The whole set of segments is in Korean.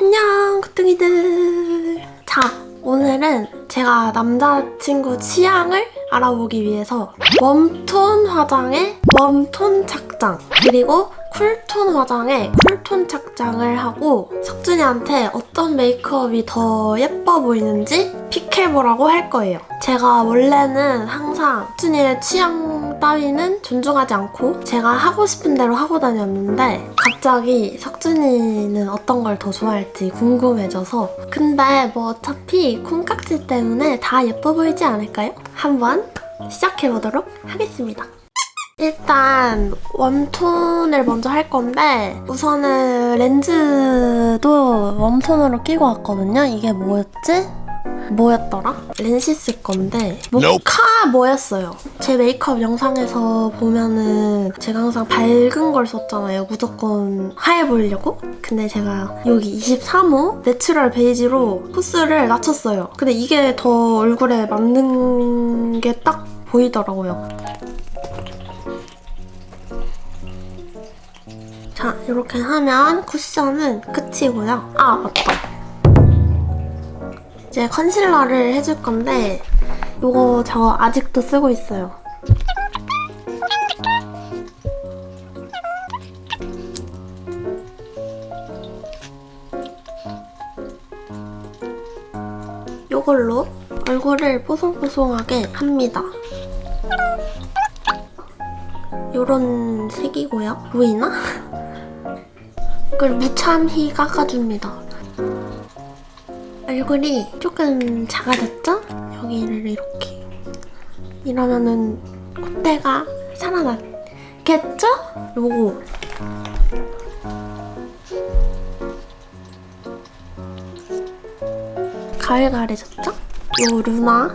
안녕, 구뚱이들. 자, 오늘은 제가 남자친구 취향을 알아보기 위해서 웜톤 화장에 웜톤 착장, 그리고 쿨톤 화장에 쿨톤 착장을 하고 석준이한테 어떤 메이크업이 더 예뻐 보이는지 픽해보라고 할 거예요. 제가 원래는 항상 석준이의 취향 따위는 존중하지 않고 제가 하고 싶은 대로 하고 다녔는데 갑자기 석준이는 어떤 걸 더 좋아할지 궁금해져서 근데 뭐 어차피 콩깍지 때문에 다 예뻐 보이지 않을까요? 한번 시작해보도록 하겠습니다. 일단 웜톤을 먼저 할 건데 우선은 렌즈도 웜톤으로 끼고 왔거든요. 이게 뭐였지? 뭐였더라? 렌시스 건데 모카 뭐였어요? 제 메이크업 영상에서 보면은 제가 항상 밝은 걸 썼잖아요. 무조건 하얘 보이려고. 근데 제가 여기 23호 내추럴 베이지로 코스를 낮췄어요. 근데 이게 더 얼굴에 맞는 게 딱 보이더라고요. 자, 이렇게 하면 쿠션은 끝이고요. 아, 맞다. 이제 컨실러를 해줄 건데 이거 저 아직도 쓰고 있어요. 이걸로 얼굴을 뽀송뽀송하게 합니다. 요런 색이고요. 보이나? 이걸 무참히 깎아줍니다. 얼굴이 조금 작아졌죠? 여기를 이렇게. 이러면은 콧대가 살아났겠죠? 요거. 가을가을해졌죠? 요 루나.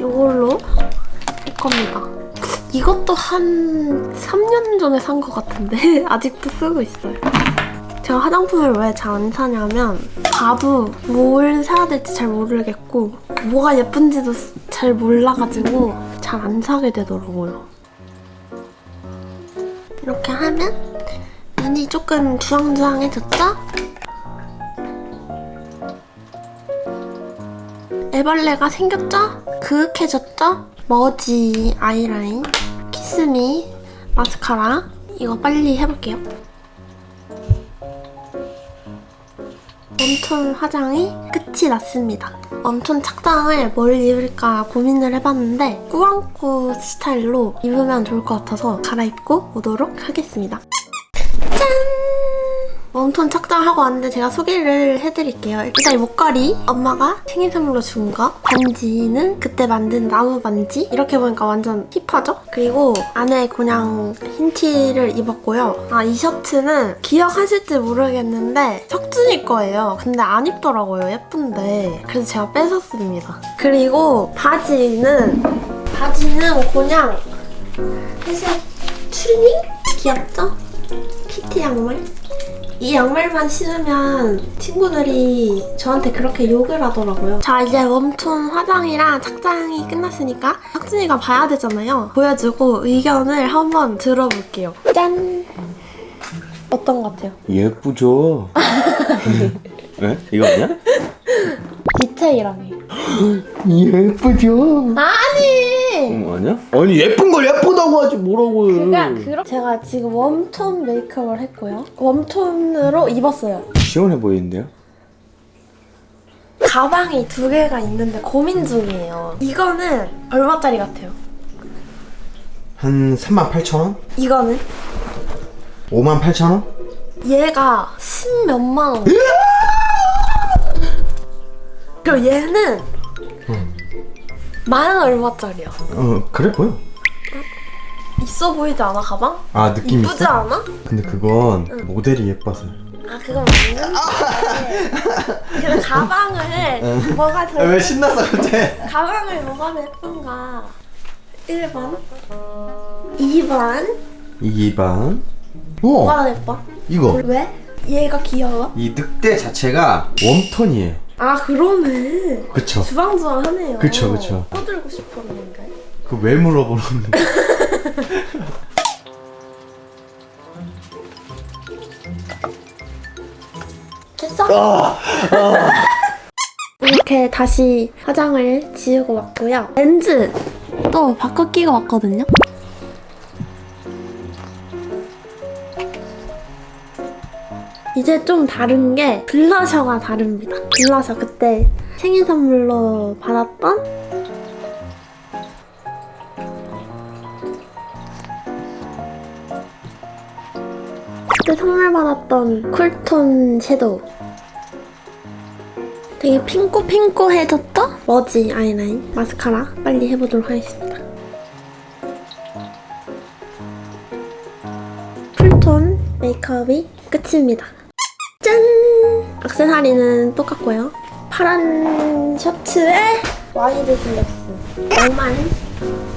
요걸로 할 겁니다. 이것도 한 3년 전에 산 것 같은데 아직도 쓰고 있어요. 제가 화장품을 왜 잘 안 사냐면 봐도 뭘 사야 될지 잘 모르겠고 뭐가 예쁜지도 잘 몰라가지고 잘 안 사게 되더라고요. 이렇게 하면 눈이 조금 주황주황해졌죠? 애벌레가 생겼죠? 그윽해졌죠? 머지 아이라인 키스미 마스카라 이거 빨리 해볼게요. 웜톤 화장이 끝이 났습니다. 웜톤 착장을 뭘 입을까 고민을 해봤는데 꾸안꾸 스타일로 입으면 좋을 것 같아서 갈아입고 오도록 하겠습니다. 짠! 웜톤 착장하고 왔는데 제가 소개를 해드릴게요. 일단 이 목걸이 엄마가 생일 선물로 준 거. 반지는 그때 만든 나무 반지. 이렇게 보니까 완전 힙하죠? 그리고 안에 그냥 흰 티를 입었고요. 아, 이 셔츠는 기억하실지 모르겠는데 석준이 거예요. 근데 안 입더라고요. 예쁜데. 그래서 제가 뺏었습니다. 그리고 바지는 바지는 그냥 회색 추리닝? 귀엽죠? 키티 양말? 이 양말만 신으면 친구들이 저한테 그렇게 욕을 하더라고요. 자, 이제 웜톤 화장이랑 착장이 끝났으니까 혁준이가 봐야 되잖아요. 보여주고 의견을 한번 들어볼게요. 짠! 어떤 것 같아요? 예쁘죠? 왜? 이거 아니야? 디테일하게. 예쁘죠? 아니! 어, 아니야? 아니 예쁜 걸 예쁘 다고 하지 뭐라고요 그가 그렇 제가 지금 웜톤 메이크업을 했고요. 웜톤으로 입었어요. 시원해 보이는데요? 가방이 두 개가 있는데 고민 중이에요. 이거는 얼마짜리 같아요? 한 38,000원? 이거는 58,000원? 얘가 10 몇만 원. 그리고 얘는 만 얼마짜리야? 어 그래 보여 있어 보이지 않아 가방? 아 느낌 이쁘지 있어? 않아? 근데 그건 모델이 예뻐서 아 그건 맞는데. 근데 가방을 뭐가 더 왜 신났어 갑자기 가방을 뭐가 더 예쁜가? 1번, 2번. 2번 뭐가 어더 예뻐? 이거 왜? 얘가 귀여워? 이 늑대 자체가 웜톤이에요 아 그러네. 그쵸 주방주방 하네요. 그쵸, 그쵸. 꺼들고 싶었는데. 그 왜 물어보는 됐어? 이렇게 다시 화장을 지우고 왔고요. 렌즈 또 바꿔 끼고 왔거든요. 이제 좀 다른 게 블러셔가 다릅니다. 블러셔 그때 생일 선물로 받았던 그때 선물 받았던 쿨톤 섀도우 되게 핑크핑크해졌죠? 머지? 아이라인 마스카라? 빨리 해보도록 하겠습니다. 쿨톤 메이크업이 끝입니다. 짠! 액세서리는 똑같고요. 파란 셔츠에 와이드 슬랙스. 양말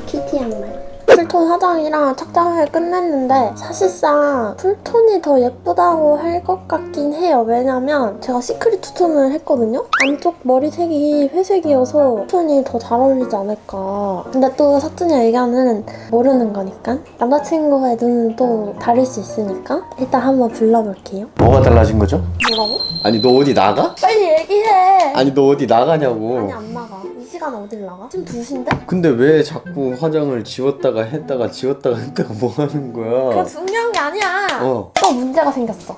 키티 양말 쿨톤 화장이랑 착장을 끝냈는데 사실상 쿨톤이 더 예쁘다고 할 것 같긴 해요. 왜냐면 제가 시크릿 투톤을 했거든요. 안쪽 머리색이 회색이어서 쿨톤이 더 잘 어울리지 않을까. 근데 또 석준이 의견은 모르는 거니까 남자친구의 눈은 또 다를 수 있으니까 일단 한번 불러볼게요. 뭐가 달라진 거죠? 뭐라고? 아니 너 어디 나가? 빨리 얘기해. 아니 너 어디 나가냐고. 아니 안 나가. 이 시간에 어딜 나가? 지금 2시인데? 근데 왜 자꾸 화장을 지웠다가 했다가 지웠다가 했다가 뭐 하는 그거 거야? 중요한 게 아니야. 어. 또 문제가 생겼어.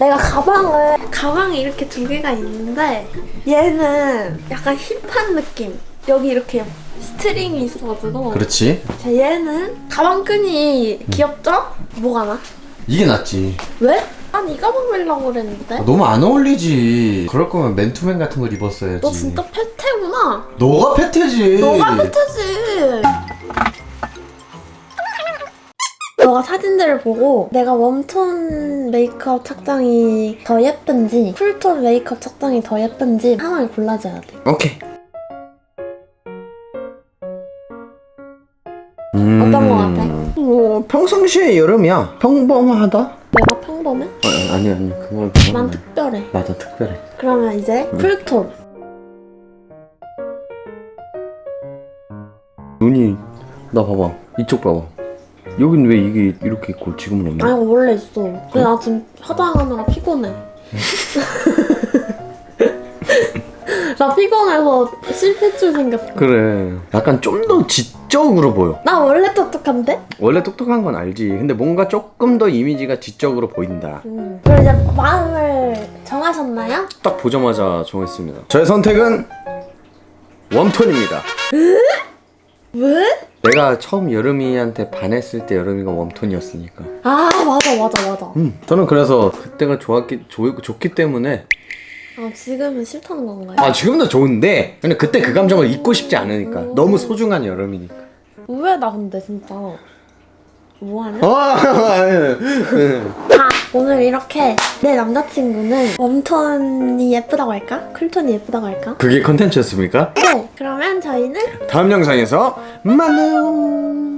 내가 가방을 가방이 이렇게 두 개가 있는데 얘는 약간 힙한 느낌. 여기 이렇게 스트링이 있어가지고. 그렇지. 자, 얘는 가방끈이 귀엽죠? 뭐가 나? 이게 낫지. 왜? 아니 이 가방 매려고 그랬는데. 너무 안 어울리지. 그럴 거면 맨투맨 같은 걸 입었어야지. 너 진짜 패태구나. 너가 패트지. 너가 패태지. 너가 사진들을 보고 내가 웜톤 메이크업 착장이 더 예쁜지 쿨톤 메이크업 착장이 더 예쁜지 하나를 골라줘야 돼. 오케이. 어떤 거 같아? 뭐 평상시에 여름이야. 평범하다? 평범해? 어, 아니 아니 그건 난 특별해. 맞아 특별해. 그러면 이제 쿨톤. 눈이 나 봐봐 이쪽 봐봐. 여긴 왜 이게 이렇게 있고 지금은 없냐? 아 이거 원래 있어. 근데 나 지금 화장하느라 피곤해. 나 피곤해서 실패줄 생겼어. 그래. 약간 좀 더 지적으로 보여. 나 원래 똑똑한데? 원래 똑똑한 건 알지. 근데 뭔가 조금 더 이미지가 지적으로 보인다. 음. 그럼 이제 마음을 정하셨나요? 딱 보자마자 정했습니다. 저의 선택은 웜톤입니다. 왜? 내가 처음 여름이한테 반했을 때 여름이가 웜톤이었으니까. 아 맞아 맞아 맞아. 음, 저는 그래서 그때가 좋았기 좋, 좋기 때문에 아 지금은 싫다는 건가요? 아 지금도 좋은데 근데 그때 그 감정을 잊고 싶지 않으니까 너무 소중한 여름이니까. 왜나 근데 진짜 뭐하냐? 아, 자 오늘 이렇게 내 남자친구는 웜톤이 예쁘다고 할까? 쿨톤이 예쁘다고 할까? 그게 컨텐츠였습니까? 네 그러면 저희는 다음 영상에서 만나요.